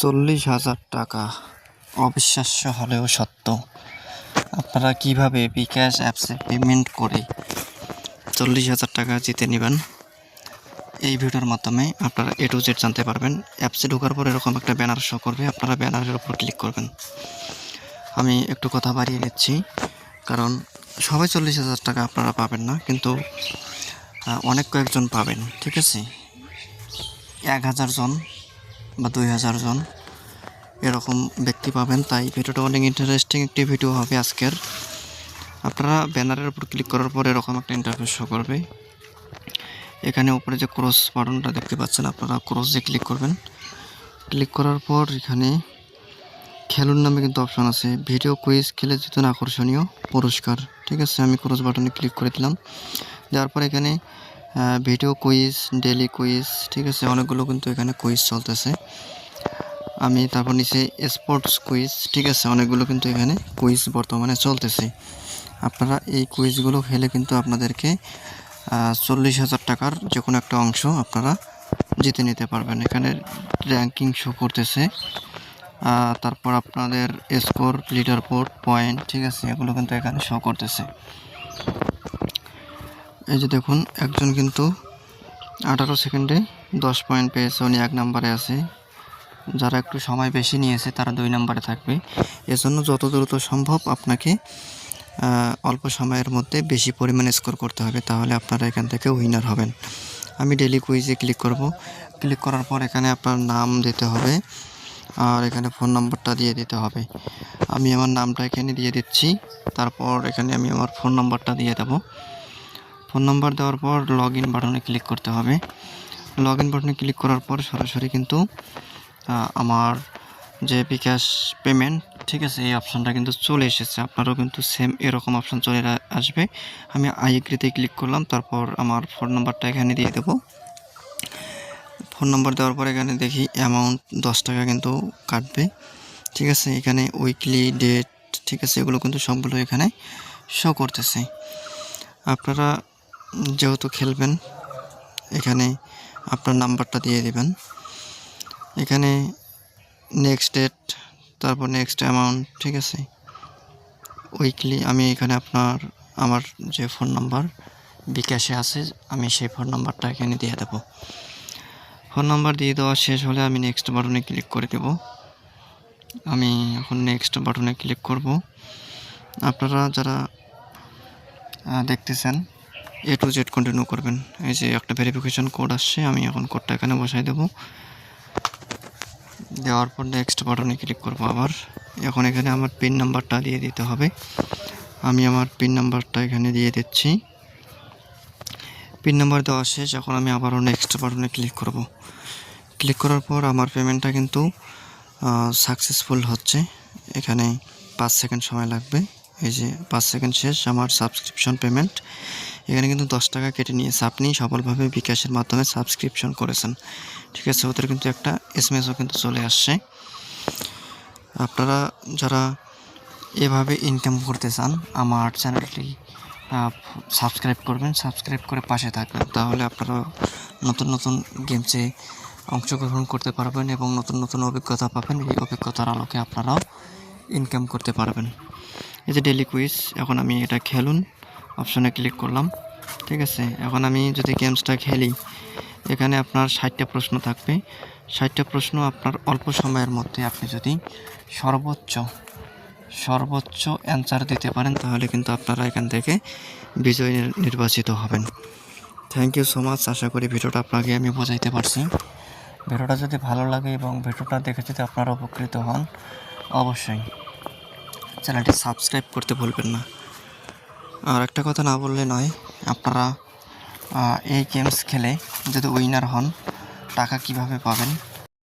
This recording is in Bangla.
চল্লিশ হাজার টাকা। অবিশ্বাস্য হলেও সত্য। আপনারা কীভাবে বিকাশ অ্যাপসে পেমেন্ট করে চল্লিশ হাজার টাকা জিতে নেবেন? এই ভিডিওর মাধ্যমে আপনারা এ টু জেড জানতে পারবেন। অ্যাপসে ঢোকার পর এরকম একটা ব্যানার শো করবে। আপনারা ব্যানারের উপর ক্লিক করবেন। আমি একটু কথা বাড়িয়ে নিচ্ছি। কারণ সবাই চল্লিশ হাজার টাকা আপনারা পাবেন না, কিন্তু অনেক কয়েকজন পাবেন, ঠিক আছে? এক হাজার জন বা দুই হাজার জন এরকম ব্যক্তি পাবেন। তাই ভিডিওটা অনেক ইন্টারেস্টিং একটি ভিডিও হবে আজকের। আপনারা ব্যানারের উপর ক্লিক করার পর এরকম একটা ইন্টারফেস শো করবে। এখানে উপরে যে ক্রস বাটনটা দেখতে পাচ্ছেন আপনারা ক্রস দিয়ে ক্লিক করবেন। ক্লিক করার পর এখানে খেলুন নামে কিন্তু অপশন আছে। ভিডিও কুইজ খেলে জিতুন আকর্ষণীয়, পুরস্কার। ঠিক আছে, আমি ক্রস বাটনে ক্লিক করে দিলাম। যার পর এখানে ভিডিও কুইজ ডেলি কুইজ ঠিক আছে? অনেকগুলো কিন্তু এখানে কুইজ চলতেছে। আমি তারপর নিচে স্পোর্টস কুইজ ঠিক আছে? অনেকগুলো কিন্তু এখানে কুইজ বর্তমানে চলতেছে। আপনারা এই কুইজগুলো খেলে কিন্তু আপনাদেরকে চল্লিশ হাজার টাকার যে কোনো একটা অংশ আপনারা জিতে নিতে পারবেন। এখানে র্যাঙ্কিং শো করতেছে। তারপর আপনাদের স্কোর লিডার বোর্ড পয়েন্ট ঠিক আছে? এগুলো কিন্তু এখানে শো করতেছে। এই যে দেখুন, একজন কিন্তু আঠারো সেকেন্ডে দশ পয়েন্ট পেয়েছে, উনি এক নম্বরে আছে। যারা একটু সময় বেশি নিয়েছে, তারা দুই নম্বরে থাকবে। এজন্য যত দ্রুত সম্ভব আপনাকে অল্প সময়ের মধ্যে বেশি পরিমাণে স্কোর করতে হবে, তাহলে আপনারা এখান থেকে উইনার হবেন। আমি ডেলি কুইজে ক্লিক করব। ক্লিক করার পর এখানে আপনার নাম দিতে হবে, আর এখানে ফোন নম্বরটা দিয়ে দিতে হবে। আমি আমার নামটা এখানে দিয়ে দিচ্ছি, তারপর এখানে আমি আমার ফোন নম্বরটা দিয়ে দেবো। ফোন নাম্বার দেওয়ার পর লগ ইন বাটনে ক্লিক করতে হবে। লগ ইন বাটনে ক্লিক করার পর সরাসরি কিন্তু আমার যে বিকাশ পেমেন্ট ঠিক আছে, এই অপশানটা কিন্তু চলে এসেছে। আপনারও কিন্তু সেম এরকম অপশান চলে আসবে। আমি আই এগ্রিতে ক্লিক করলাম, তারপর আমার ফোন নাম্বারটা এখানে দিয়ে দেবো। ফোন নাম্বার দেওয়ার পর এখানে দেখি অ্যামাউন্ট দশ টাকা কিন্তু কাটবে। ঠিক আছে, এখানে উইকলি ডেট ঠিক আছে, এগুলো কিন্তু সবগুলো এখানে শো করতেছে। আপনারা যেহেতু খেলবেন, এখানে আপনার নাম্বারটা দিয়ে দিবেন। এখানে নেক্সট ডেট তারপর নেক্সট অ্যামাউন্ট ঠিক আছে? উইকলি আমি এখানে আপনার, আমার যে ফোন নাম্বার বিকাশে আছে, আমি সেই ফোন নাম্বারটা এখানে দিয়ে দেবো। ফোন নাম্বার দিয়ে দেওয়া শেষ হলে আমি নেক্সট বাটনে ক্লিক করে দেব। আমি এখন নেক্সট বাটনে ক্লিক করব। আপনারা যারা দেখতেছেন এ টু জেড কন্টিনিউ করবেন। এই যে একটা ভেরিফিকেশন কোড আসছে, আমি এখন কোডটা এখানে বসাই দেবো। দেওয়ার পর নেক্সট বাটনে ক্লিক করব আবার। এখন এখানে আমার পিন নাম্বারটা দিয়ে দিতে হবে। আমি আমার পিন নাম্বারটা এখানে দিয়ে দিচ্ছি। পিন নাম্বার দেওয়া শেষ, এখন আমি আবারও নেক্সট বাটনে ক্লিক করব। ক্লিক করার পর আমার পেমেন্টটা কিন্তু সাকসেসফুল হচ্ছে। এখানে পাঁচ সেকেন্ড সময় লাগবে। এই যে পাঁচ সেকেন্ড শেষ, আমার সাবস্ক্রিপশন পেমেন্ট এখানে কিন্তু দশ টাকা কেটে নিয়েছে। আপনি সফলভাবে বিকাশের মাধ্যমে সাবস্ক্রিপশন করেছেন। ঠিক আছে, ওদের কিন্তু একটা এস এম এসও কিন্তু চলে আসছে। আপনারা যারা এভাবে ইনকাম করতে চান, আমার চ্যানেলটি সাবস্ক্রাইব করবেন। সাবস্ক্রাইব করে পাশে থাকবেন। তাহলে আপনারা নতুন নতুন গেমসে অংশগ্রহণ করতে পারবেন এবং নতুন নতুন অভিজ্ঞতা পাবেন। এই অভিজ্ঞতার আলোকে আপনারাও ইনকাম করতে পারবেন। এই যে ডেলি কুইজ এখন আমি এটা খেলুন। অপশনে ক্লিক করলাম। ঠিক আছে, এখন আমি যদি গেমসটা খেলি, এখানে আপনার ষাটটা প্রশ্ন থাকবে। ষাটটা প্রশ্ন আপনার অল্প সময়ের মধ্যে আপনি যদি সর্বোচ্চ সর্বোচ্চ অ্যান্সার দিতে পারেন, তাহলে কিন্তু আপনারা এখান থেকে বিজয়ী নির্বাচিত হবেন। থ্যাংক ইউ সো মাচ আশা করি ভিডিওটা আপনাকে আমি বোঝাইতে পারছি। ভিডিওটা যদি ভালো লাগে এবং ভিডিওটা দেখে যদি আপনারা উপকৃত হন, অবশ্যই চ্যানেলটি সাবস্ক্রাইব করতে ভুলবেন না। আর একটা কথা না বললে নয়, আপনারা এই গেমস খেলে যদি উইনার হন, টাকা কীভাবে পাবেন?